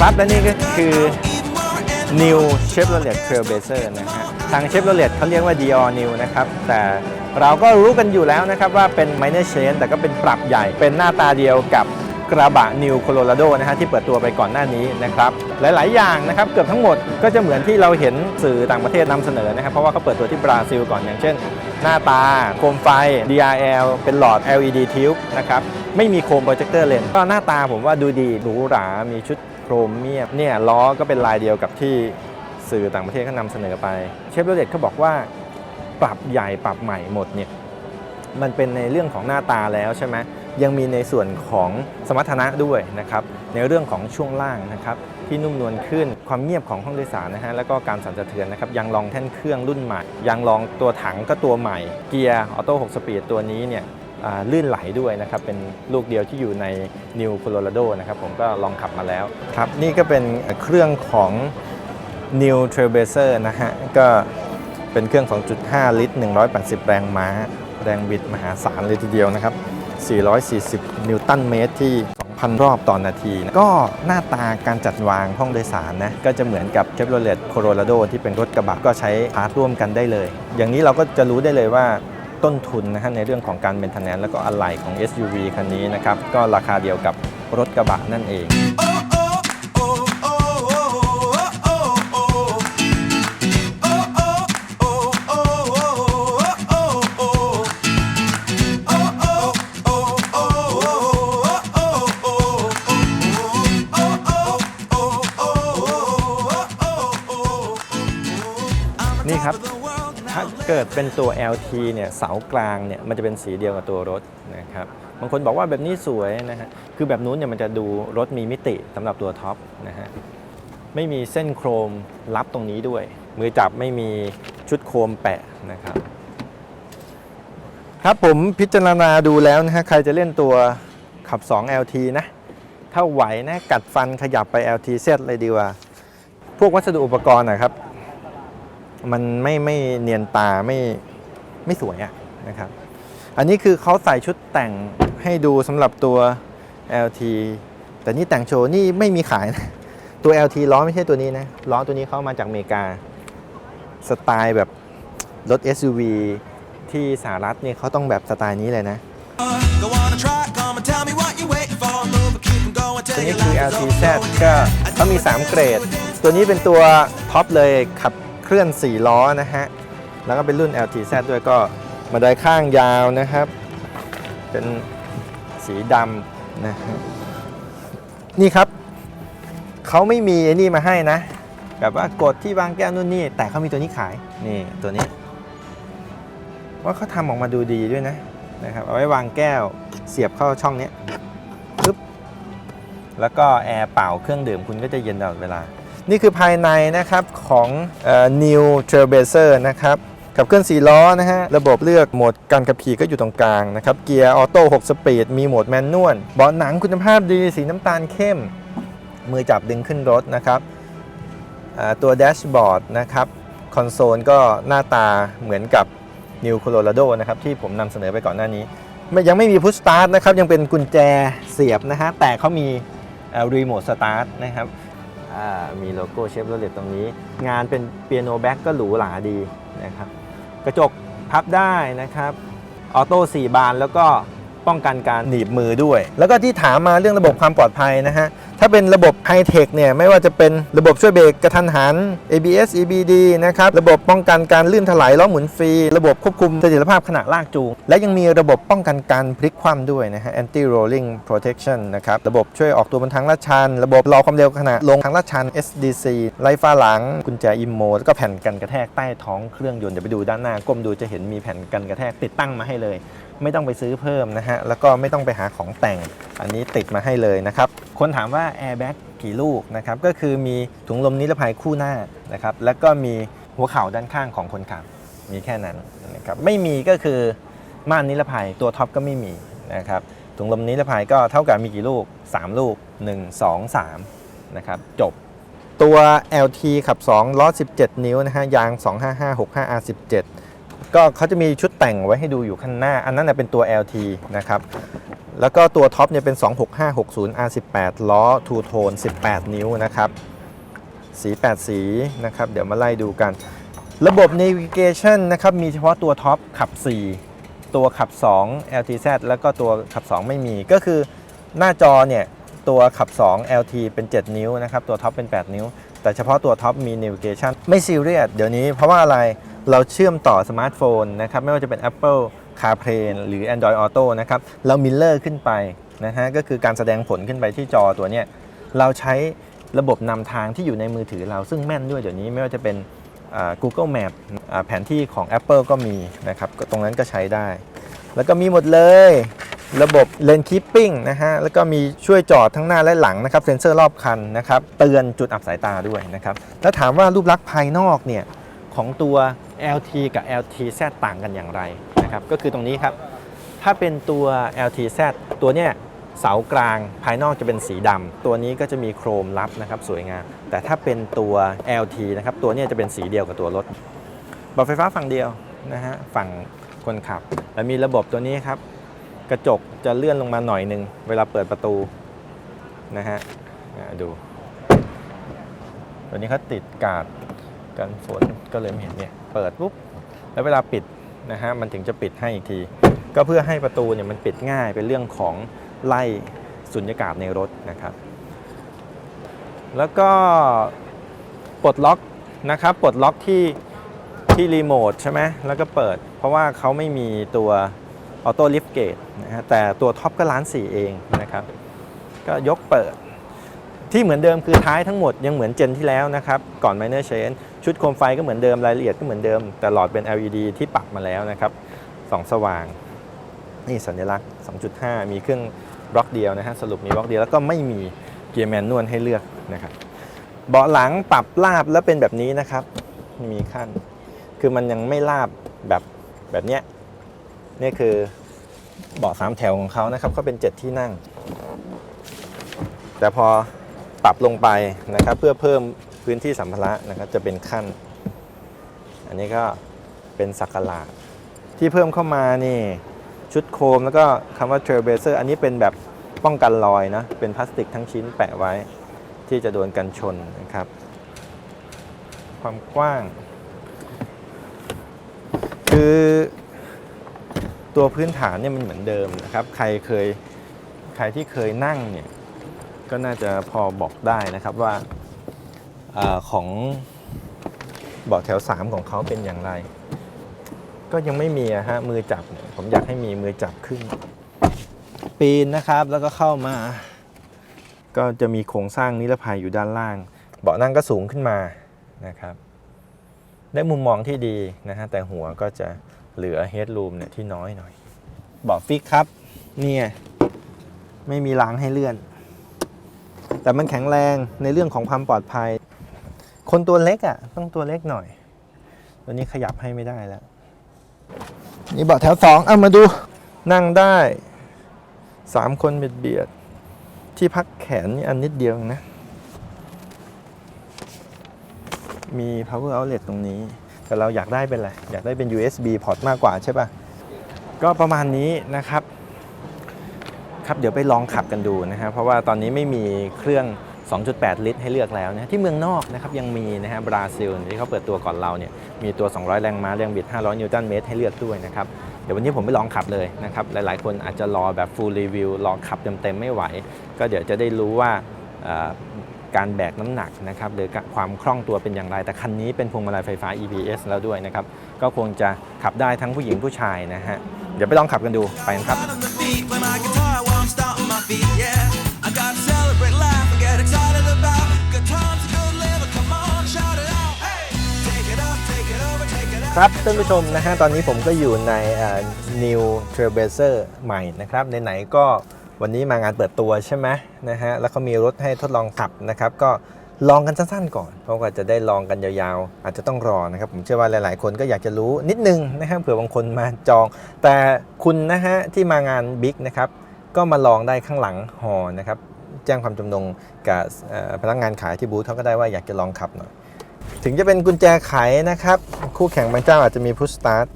ครับและนี่ก็คือ New Chevrolet Trailblazer นะฮะ ทาง Chevrolet เขาเรียกว่า Dior New นะครับ แต่เราก็รู้กันอยู่แล้วนะครับว่าเป็น minor change แต่ก็เป็นปรับใหญ่ เป็นหน้าตาเดียวกับกระบะ New Colorado นะฮะที่เปิดตัวไปก่อนหน้านี้นะครับ หลาย ๆ อย่างนะครับ เกือบทั้งหมดก็จะเหมือนที่เราเห็นสื่อต่างประเทศนำเสนอนะครับ เพราะว่าเขาเปิดตัวที่บราซิลก่อนอย่างเช่น หน้าตา โคมไฟ DRL เป็นหลอด LED tube นะครับ ไม่มีโคมโปรเจคเตอร์เลนก็หน้าตาผมว่าดูดีหรูหรา มีชุดโครเมียมเนี่ยล้อก็เป็นลายเดียวกับที่สื่อต่างประเทศเขานำเสนอไป เชฟโรเลตเขาบอกว่าปรับใหญ่ปรับใหม่หมดเนี่ยมันเป็นในเรื่องของหน้าตาแล้วใช่ไหมยังมีในส่วนของสมรรถนะด้วยนะครับในเรื่องของช่วงล่างนะครับที่นุ่มนวลขึ้นความเงียบของห้องโดยสารนะฮะแล้วก็การสั่นสะเทือนนะครับยางรองแท่นเครื่องรุ่นใหม่ยางรองตัวถังก็ตัวใหม่ เกียร์ออโต้6สปีดตัวนี้เนี่ย ลื่นไหลด้วยนะครับ เป็นลูกเดียวที่อยู่ใน New Colorado นะครับผมก็ลองขับมาแล้วครับ นี่ก็เป็นเครื่องของ New Trailblazer นะฮะ ก็เป็นเครื่อง 2.5 ลิตร 180 แรงม้า แรงบิดมหาศาลเลยทีเดียวนะครับ 440 นิวตันเมตรที่ 2,000 รอบต่อนนาที ก็หน้าตาการจัดวางห้องโดยสารนะ ก็จะเหมือนกับ Chevrolet Colorado ที่เป็นรถกระบะก็ใช้พาร์ทร่วมกันได้เลย อย่างนี้เราก็จะรู้ได้เลยว่า ต้นทุนนะฮะในเรื่องของการเมนเทนแนนแล้วก็อะไหล่ของ SUV คันนี้นะครับก็ราคาเดียวกับรถกระบะนั่นเอง กิดเป็นตัว LT เนี่ยเสากลางเนี่ยมันจะเป็นสีเดียวกับตัวรถนะครับบางคนบอกว่าแบบนี้สวยนะฮะคือแบบนู้นเนี่ยมันจะดูรถมีมิติสำหรับตัวท็อปนะฮะไม่มีเส้นโครมรับตรงนี้ด้วย มือจับไม่มีชุดโครมแปะนะครับ ครับผมพิจารณาดูแล้วนะฮะใครจะเล่นตัวขับ 2 LT นะ ถ้าไหวนะ กัดฟันขยับไป LT เซตเลยดีกว่า พวกวัสดุอุปกรณ์นะครับ มันไม่ไม่เนียนตาไม่ไม่สวยอะนะครับ อันนี้คือเขาใส่ชุดแต่งให้ดูสำหรับตัว LT แต่นี่แต่งโชว์นี่ไม่มีขายนะตัว LT ล้อไม่ใช่ตัวนี้นะล้อตัวนี้เข้ามาจากอเมริกา สไตล์แบบรถ SUV ที่สหรัฐเนี่ยเขาต้องแบบสไตล์นี้เลยนะตัวนี้คือ LT Z ก็เขามี 3 เกรด ตัวนี้เป็นตัวท็อปเลยขับ เคลื่อน 4 ล้อนะฮะ แล้วก็เป็นรุ่น LTZ ด้วยก็มาได้ข้างยาวนะครับ เป็นสีดำนะฮะนี่ครับ เขาไม่มีไอ้นี่มาให้นะ แบบว่ากดที่วางแก้วนู่นนี่ แต่เขามีตัวนี้ขาย นี่ตัวนี้ ว่าเขาทำออกมาดูดีด้วยนะนะครับ เอาไว้วางแก้วเสียบเข้าช่องนี้ปึ๊บแล้วก็แอร์เป่าเครื่องดื่มคุณก็จะเย็นตลอดเวลา นี่คือภายในนะครับของออ New Trailblazer นะครับกับเครื่อง4ล้อนะฮะ ระบบเลือกโหมดการขับขี่ก็อยู่ตรงกลางนะครับ เกียร์ออโต้6สปีด มีโหมดแมนนวลเบาะหนังคุณภาพดี สีน้ำตาลเข้ม มือจับดึงขึ้นรถนะครับตัวแดชบอร์ดนะครับ คอนโซลก็หน้าตาเหมือนกับ New Colorado นะครับ ที่ผมนำเสนอไปก่อนหน้านี้ ยังไม่มีพุชสตาร์ทนะครับ ยังเป็นกุญแจเสียบนะฮะ แต่เขามีรีโมทสตาร์ทนะครับ มีโลโก้เชฟโรเลตตรงนี้ งานเป็นเปียโนแบ็กก็หรูหราดีนะครับ กระจกพับได้นะครับ ออโต้4บานแล้วก็ ป้องกันการหนีบมือด้วย แล้วก็ที่ถามมาเรื่องระบบความปลอดภัยนะฮะ ถ้าเป็นระบบไฮเทคเนี่ยไม่ว่าจะเป็นระบบช่วยเบรกกระทันหัน ABS EBD นะครับ ระบบป้องกันการลื่นถลายล้อหมุนฟรี ระบบควบคุมเสถียรภาพขณะลากจูง และยังมีระบบป้องกันการพลิกคว่ำด้วยนะฮะ anti rolling protection นะครับ ระบบช่วยออกตัวบนทางลาดชัน ระบบรอความเร็วขณะลงทางลาดชัน SDC ไล่ฟ้าหลัง กุญแจอิมโมแล้วก็แผ่นกันกระแทกใต้ท้องเครื่องยนต์เดี๋ยวไปดูด้านหน้าก้มดูจะเห็นมีแผ่นกันกระแทกติดตั้งมาให้เลย ไม่ต้องไปซื้อเพิ่มนะฮะ แล้วก็ไม่ต้องไปหาของแต่ง อันนี้ติดมาให้เลยนะครับ คนถามว่า Airbag กี่ลูกนะครับ ก็คือมีถุงลมนิรภัยคู่หน้านะครับ แล้วก็มีหัวเข่าด้านข้างของคนขับ มีแค่นั้นนะครับ ไม่มีก็คือม่านนิรภัยตัวท็อปก็ไม่มีนะครับ ถุงลมนิรภัยก็เท่ากับมีกี่ลูก 3 ลูก 1 2 3นะครับจบตัว LT ขับ 2 ล้อ 17 นิ้วนะฮะ ยาง 255 65 R17 ก็เขาจะมีชุดแต่งไว้ให้ดูอยู่ข้างหน้า อันนั้นเป็นตัว LT นะครับแล้วก็ตัวท็อปเนี่ยเป็น 26560 R18 ล้อ Two Tone 18 นิ้วนะครับ สี 8 สีนะครับ เดี๋ยวมาไล่ดูกัน ระบบ Navigation นะครับ มีเฉพาะตัวท็อปขับ 4 ตัวขับ 2 LTZ แล้วก็ตัวขับ 2 ไม่มี ก็คือหน้าจอเนี่ย ตัวขับ 2 LT เป็น 7 นิ้วนะครับ ตัวท็อปเป็น 8 นิ้ว แต่เฉพาะตัวท็อปมี Navigation ไม่ซีเรียสเดี๋ยวนี้เพราะว่าอะไร เราเชื่อมต่อสมาร์ทโฟนนะครับไม่ว่าจะเป็น Apple CarPlay หรือ Android Auto นะครับเรามิลเลอร์ขึ้นไปนะฮะก็คือการแสดงผลขึ้นไปที่จอตัวเนี้ยเราใช้ระบบนำทางที่อยู่ในมือถือเราซึ่งแม่นด้วยเดี๋ยวนี้ไม่ว่าจะเป็น Google Map แผนที่ของ Apple ก็มีนะครับก็ตรงนั้นก็ใช้ได้ แล้วก็มีหมดเลยระบบเลนคีปปิ้งนะฮะ แล้วก็มีช่วยจอดทั้งหน้าและหลังนะครับ เซ็นเซอร์รอบคันนะครับ เตือนจุดอับสายตาด้วยนะครับ แล้วถามว่ารูปลักษณ์ภายนอกเนี่ย ของตัว LT กับ LTZ ต่างกันอย่างไรนะครับก็คือตรงนี้ครับ ถ้าเป็นตัว LTZ ตัวเนี้ยเสากลางภายนอกจะเป็นสีดำตัวนี้ก็จะมีโครมรับนะครับสวยงาม แต่ถ้าเป็นตัว LT นะครับตัวเนี้ยจะเป็นสีเดียวกับตัวรถบอกไฟฟ้าฝั่งเดียวนะฮะฝั่งคนขับ แล้วมีระบบตัวนี้ครับ กระจกจะเลื่อนลงมาหน่อยหนึ่งเวลาเปิดประตูนะฮะดู ตัวนี้เขาติดกาด กันฝนก็เลยไม่เห็นเนี่ยเปิดปุ๊บแล้วเวลาปิดนะฮะมันถึงจะปิดให้อีกที ก็เพื่อให้ประตูเนี่ยมันปิดง่ายเป็นเรื่องของไล่สุญญากาศในรถนะครับ แล้วก็ปลดล็อกนะครับปลดล็อกที่ที่รีโมทใช่ไหมแล้วก็เปิด เพราะว่าเขาไม่มีตัวออโต้ลิฟต์เกตนะฮะแต่ตัวท็อปก็ล้านสี่เองนะครับ ก็ยกเปิด ที่เหมือนเดิมคือท้ายทั้งหมดยังเหมือนเจนที่แล้วนะครับก่อน Minor Change ชุดโคมไฟก็เหมือนเดิมรายละเอียดก็เหมือนเดิม แต่หลอดเป็น LED ที่ปรับมาแล้วนะครับสองสว่าง นี่สัญลักษณ์ 2.5 มีเครื่องบล็อกเดียวนะฮะสรุปมีบล็อกเดียวแล้วก็ไม่มีเกียร์แมนนวลให้เลือกนะครับเบาะหลังปรับลาบแล้วเป็นแบบนี้นะครับมีขั้น คือมันยังไม่ลาบแบบแบบเนี้ยนี่คือเบาะสามแถวของเขานะครับเขาเป็น 7 ที่นั่ง แต่พอ รับลงไปนะครับ เพื่อเพิ่มพื้นที่สัมภาระนะครับจะเป็นขั้น อันนี้ก็เป็นสักหลาดที่เพิ่มเข้ามานี่ชุดโคมแล้วก็คำว่า Trailblazer อันนี้เป็นแบบป้องกันรอยนะ เป็นพลาสติกทั้งชิ้นแปะไว้ ที่จะโดนกันชนนะครับ ความกว้าง คือตัวพื้นฐานเนี่ยมันเหมือนเดิมนะครับ ใครเคยใครที่เคยนั่งเนี่ย ก็น่าจะพอบอกได้นะครับว่าอาของเบาะแถว 3 ของเขาเป็นอย่างไร ก็ยังไม่มีอะฮะมือจับเนี่ยผมอยากให้มีมือจับขึ้น ปีนนะครับแล้วก็เข้ามา ก็จะมีโครงสร้างนิรภัยอยู่ด้านล่าง เบาะนั่งก็สูงขึ้นมานะครับ ได้มุมมองที่ดีนะฮะแต่หัวก็จะเหลือเฮดรูมเนี่ยที่น้อยหน่อยเบาะฟิกครับ เนี่ยไม่มีรางให้เลื่อน แต่มันแข็งแรงในเรื่องของความปลอดภัย คนตัวเล็กอะ่ะต้องตัวเล็กหน่อย ตัวนี้ขยับให้ไม่ได้แล้ว นี่เบาะแถวสองเอามาดูนั่งได้สามคนเบียดเบียด ที่พักแขนนี่อันนิดเดียวนะ มี power outlet ตรงนี้ แต่เราอยากได้เป็นอะไร อยากได้เป็น USB port มากกว่าใช่ปะ่ะ ก็ประมาณนี้นะครับ ครับเดี๋ยวไปลองขับกันดูนะฮะเพราะว่าตอนนี้ไม่มีเครื่อง 2.8 ลิตร ให้เลือกแล้วนะที่เมืองนอกนะครับยังมีนะฮะบราซิลที่เขาเปิดตัวก่อนเราเนี่ยมีตัว 200 แรงม้าแรงบิด 500 นิวตันเมตรให้เลือกด้วยนะครับเดี๋ยววันนี้ผมไปลองขับเลยนะครับหลายๆ คนอาจจะรอแบบ full review รอขับเต็มๆไม่ไหว ก็เดี๋ยวจะได้รู้ว่าการแบกน้ำหนักนะครับหรือความคล่องตัวเป็นอย่างไร แต่คันนี้เป็นพวงมาลัยไฟฟ้า EPS แล้วด้วยนะครับ ก็คงจะขับได้ทั้งผู้หญิงผู้ชายนะฮะ เดี๋ยวไปลองขับกันดูไปกันครับ ครับท่านผู้ชมนะฮะตอนนี้ผมก็อยู่ใน New Trailblazer ใหม่นะครับไหนๆก็วันนี้มางานเปิดตัวใช่ไหมนะฮะแล้วเขามีรถให้ทดลองขับนะครับ ก็ลองกันสั้นๆก่อน เพราะว่าจะได้ลองกันยาวๆ อาจจะต้องรอนะครับ ผมเชื่อว่าหลายๆ คนก็อยากจะรู้นิดนึงนะฮะเผื่อบางคนมาจอง แต่คุณนะฮะที่มางานบิ๊กนะครับก็มาลองได้ข้างหลังฮอนะครับแจ้งความจำนงกับพนักงานขายที่บูธเขาก็ได้ว่าอยากจะลองขับหน่อย ถึงจะเป็นกุญแจไขนะครับ คู่แข่งบางเจ้าอาจจะมีพุชสตาร์ท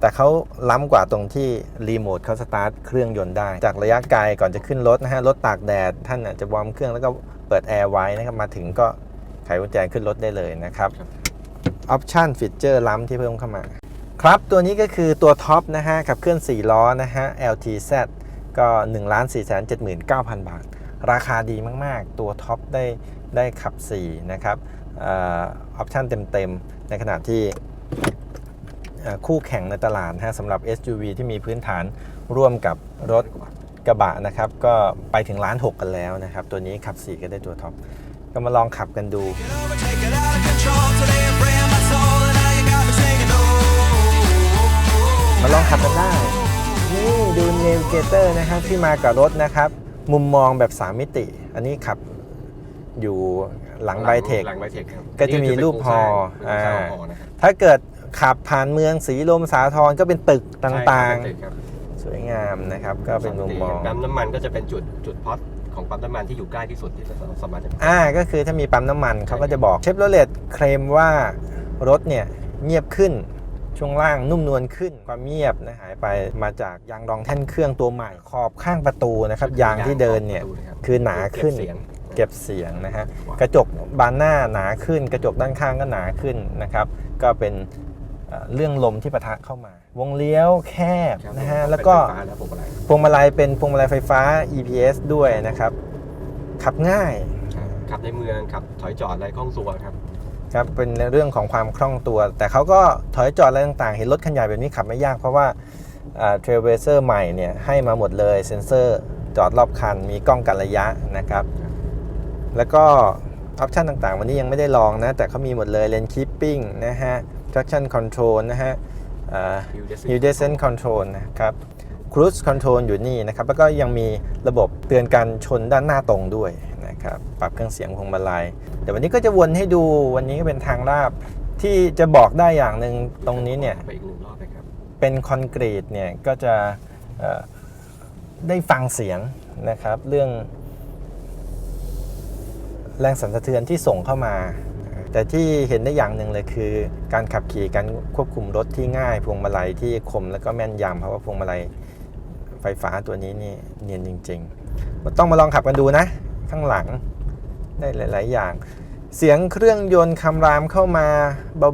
แต่เขาล้ำกว่าตรงที่รีโมทเขาสตาร์ทเครื่องยนต์ได้ จากระยะไกลก่อนจะขึ้นรถนะฮะรถตากแดด ท่านอาจจะวอร์มเครื่องแล้วก็เปิดแอร์ไว้นะครับมาถึงก็ไขกุญแจขึ้นรถได้เลยนะครับออปชันฟีเจอร์ล้ำที่เพิ่มเข้ามา ครับตัวนี้ก็คือตัวท็อปนะฮะขับเคลื่อน 4 ล้อนะฮะ LTZ ก็ 1 4 7 9 0 0 0 บาท ราคาดีมาก ๆ ตัวท็อปได้ได้ขับ 4 นะครับ ออปชันเต็มๆ ในขณะที่คู่แข่งในตลาดนะสำหรับ SUV ที่มีพื้นฐานร่วมกับรถกระบะนะครับ ก็ไปถึงล้านหกกันแล้วนะครับ ตัวนี้ขับ 4 ก็ได้ตัวท็อป ก็มาลองขับกันดู มาลองขับกันได้ นี่ดูเนวิเกเตอร์นะครับที่มากับรถนะครับ มุมมองแบบ 3 มิติ อันนี้ขับ อยู่หลังไบเทคหลังไบเทคครับก็จะมีรูปฮออ่าอ่าฮอนะครับถ้าเกิดขับผ่านเมืองสีลมสาทรก็เป็นตึกต่างใช่ครับๆสวยงามนะครับ ก็เป็นมุมมองปั๊มน้ำมันก็จะเป็นจุดจุดพอตของปั๊มน้ำมันที่อยู่ใกล้ที่สุดที่เราสามารถจะอ่าก็คือถ้ามีปั๊มน้ำมันเขาก็จะบอกเชฟโรเลตเคลมว่ารถเนี่ยเงียบขึ้นช่วงล่างนุ่มนวลขึ้นความเงียบนะหายไปมาจากยางรองแท่นเครื่องตัวใหม่ขอบข้างประตูนะครับยางที่เดินเนี่ยคือหนาขึ้น เก็บเสียงเก็บเสียงนะฮะกระจกบานหน้าหนาขึ้น กระจกด้านข้างก็หนาขึ้นนะครับ ก็เป็นเอ่อเรื่องลมที่ปะทะเข้ามา วงเลี้ยวแคบครับนะฮะผมแล้วก็เป็นไฟฟ้าแล้วผมอะไรพวงมาลัยเป็นพวงมาลัยไฟฟ้า EPS ด้วยนะครับ ขับง่ายขับในเมืองขับถอยจอดอะไรคล่องตัวครับครับเป็นเรื่องของความคล่องตัว แต่เขาก็ถอยจอดอะไรต่างๆ เห็นรถคันใหญ่แบบนี้ขับไม่ยากเพราะว่าเทรเวเซอร์ใหม่เนี่ยให้มาหมดเลยเซ็นเซอร์จอดรอบคันมีกล้องกันระยะนะครับ แล้วก็ออปชันต่างๆ วันนี้ยังไม่ได้ลองนะ แต่เขามีหมดเลยเลนคีปปิ้งนะฮะ traction control นะฮะเอ่อ Hill Descent Hill Descent Control นะครับ Cruise Control อยู่นี่นะครับ แล้วก็ยังมีระบบเตือนการชนด้านหน้าตรงด้วยนะครับ ปรับเครื่องเสียงพวงมาลัยเดี๋ยววันนี้ก็จะวนให้ดูวันนี้ก็เป็นทางลาบที่จะบอกได้อย่างหนึ่งตรงนี้เนี่ยไปอีกหนึ่งรอบไปครับเป็นคอนกรีตเนี่ยก็จะเอ่อได้ฟังเสียงนะครับ เรื่อง แรงสั่นสะเทือนที่ส่งเข้ามา แต่ที่เห็นได้อย่างหนึ่งเลยคือ การขับขี่การควบคุมรถที่ง่ายพวงมาลัยที่คมแล้วก็แม่นยำเพราะว่าพวงมาลัยไฟฟ้าตัวนี้นี่เนียนจริงๆต้องมาลองขับกันดูนะ ข้างหลังได้หลาย ๆ อย่าง เสียงเครื่องยนต์คำรามเข้ามา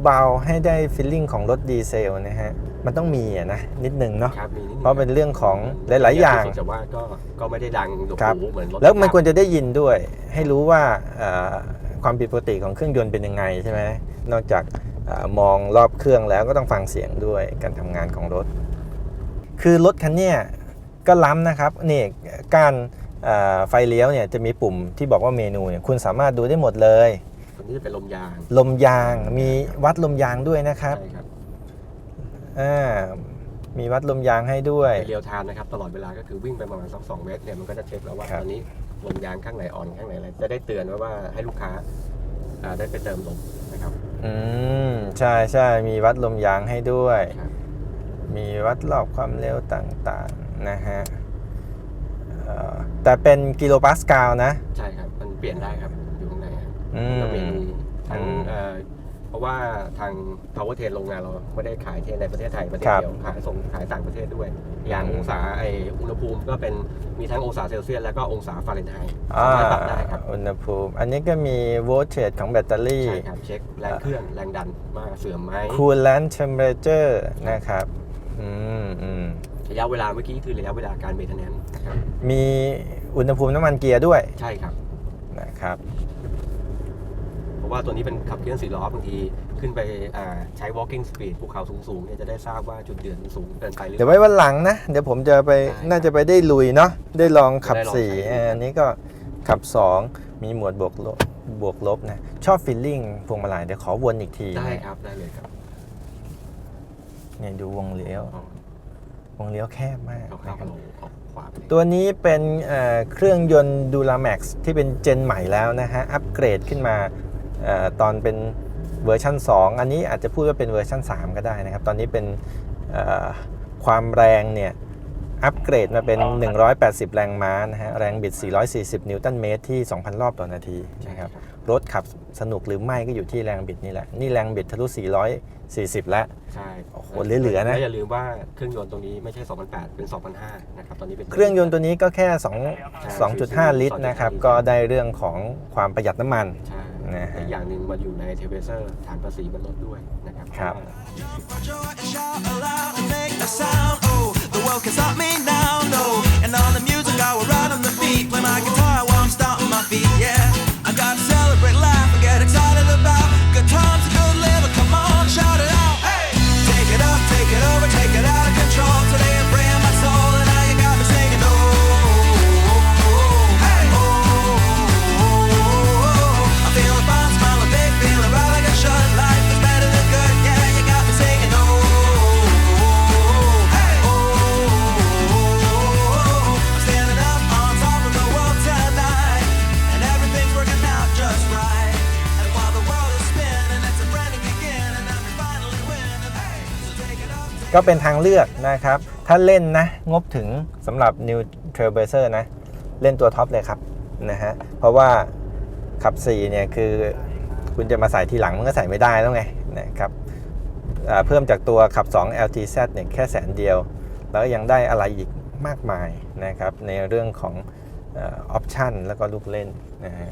เบาๆ ให้ได้ฟีลลิ่งของรถดีเซลนะฮะ มันต้องมีอะนะ นิดนึงเนาะครับมีนิดนึงเพราะเป็นเรื่องของหลาย ๆ อย่าง แต่ว่าก็ก็ไม่ได้ดังโอ้โหครับเหมือนรถแล้วมันควรปิกจะได้ยินด้วย ให้รู้ว่าเอ่อความผิดปกติของเครื่องยนต์เป็นยังไงใช่ไหมนอกจากเออมองรอบเครื่องแล้วก็ต้องฟังเสียงด้วยการทำงานของรถ คือรถคันเนี้ยก็ล้ำนะครับนี่การเอ่อ ไฟเลี้ยวเนี่ยจะมีปุ่มที่บอกว่าเมนูเนี่ยคุณสามารถดูได้หมดเลยตัวนี้จะเป็นลมยาง ลมยางมีวัดลมยางด้วยนะครับใช่ครับอ่ามีวัดลมยางให้ด้วยในเรียลไทม์นะครับตลอดเวลาก็คือวิ่งไปประมาณสักสองเมตรเนี่ยมันก็จะเช็คแล้วว่าครับ ตอนนี้ลมยางข้างไหนอ่อนข้างไหนอะไรจะได้เตือนไว้ว่าให้ลูกค้าอ่าได้ไปเติมลมนะครับอืมใช่ใช่มีวัดลมยางให้ด้วย ครับมีวัดรอบความเร็วต่างๆนะฮะ เอ่อแต่เป็นกิโลปาสกาลนะ ใช่ครับ มันเปลี่ยนได้ครับ อยู่ข้างในครับอืมแล้วเมนูทั้งอืมเอ่อเพราะว่าทาง power t r a i n โรงงานเราไม่ได้ขายแค่ในประเทศไทยประเทศครับเดียวขายส่งขายต่างประเทศด้วย อย่างอืม องศาไออุณหภูมิก็เป็นมีทั้งองศาเซลเซียสแล้วก็องศาฟาเรนไฮต์อ่าสามารถปรับได้ครับ อุณหภูมิ อันนี้ก็มีโวลเทจของแบตเตอรี่ ใช่ครับ เช็คแรงเครื่องแรงดันว่าเสื่อมไหม coolant temperature นะครับ อืมอืม ระยะเวลาเมื่อกี้คือระยะเวลาการเมนเทนแนนนะครับมีอุณหภูมิน้ำมันเกียร์ด้วยใช่ครับ นะครับ เพราะว่าตัวนี้เป็นขับเคลื่อนสี่ล้อบางที ขึ้นไปอ่าใช้ walking speed ภูเขาสูงๆเนี่ยจะได้ทราบว่าจุดเดือนมันสูงเกินไปหรือเดี๋ยวไว้วันหลังนะ เดี๋ยวผมจะไปได้น่าจะไปได้ลุยเนาะได้ลองขับได้ลองสี่ใช้เอออันนี้ก็ขับ 2 มีหมวดบวกลบบวกลบนะ ชอบฟีลลิ่งพวงมาลัยเดี๋ยวขอวนอีกทีได้นะครับได้เลยครับ เนี่ยดูวงเลี้ยวเอา วงเลี้ยวแคบมากเอานะเข้าครับลงออกขวาไปเลยตัวนี้เป็นเอ่อเครื่องยนต์ Duramax ที่เป็นเจนใหม่แล้วนะฮะ อัปเกรดขึ้นมาเออตอนเป็นเวอร์ชัน2 อันนี้อาจจะพูดว่าเป็นเวอร์ชัน3 ก็ได้นะครับ ตอนนี้เป็นเอ่อความแรงเนี่ย อัปเกรดมาเป็น 180 แรงม้านะฮะ แรงบิด 440 นิวตันเมตรที่ 2,000 รอบต่อนาทีนะครับ รถขับสนุกหรือไม่ก็อยู่ที่แรงบิดนี่แหละ นี่แรงบิดทะลุ 440 แล้ว ใช่โอ้โหเหลือๆนะ และอย่าลืมว่าเครื่องยนต์ตรงนี้ไม่ใช่ 2008 เป็น 2005 นะครับ ตอนนี้เป็นเครื่องยนต์ตัวนี้ก็แค่ 2 2.5 ลิตรนะครับ ก็ได้เรื่องของความประหยัดน้ำมันใช่นะฮะอีกอย่างหนึ่งมาอยู่ในเทเบเซอร์ฐานภาษีมันลดด้วยนะครับครับ For joy and shout aloud and make a sound. Oh, the world can stop me now, no. And all the music I will ride on the beat. Play my guitar while I'm stomping my feet. Yeah, I gotta celebrate life and get excited about good times. Come on, shout it out. Hey, take it up, take it over, take it out of control. Today ก็เป็นทางเลือกนะครับ ถ้าเล่นนะ งบถึงสำหรับ New Trailblazer นะ เล่นตัวท็อปเลยครับนะฮะเพราะว่าขับ 4 เนี่ยคือคุณจะมาใส่ทีหลังมันก็ใส่ไม่ได้แล้วไงนะครับเพิ่มจากตัวขับ 2 LTZ เนี่ยแค่แสนเดียว แล้วก็ยังได้อะไรอีกมากมายนะครับ ในเรื่องของออปชันแล้วก็ลูกเล่นนะฮะ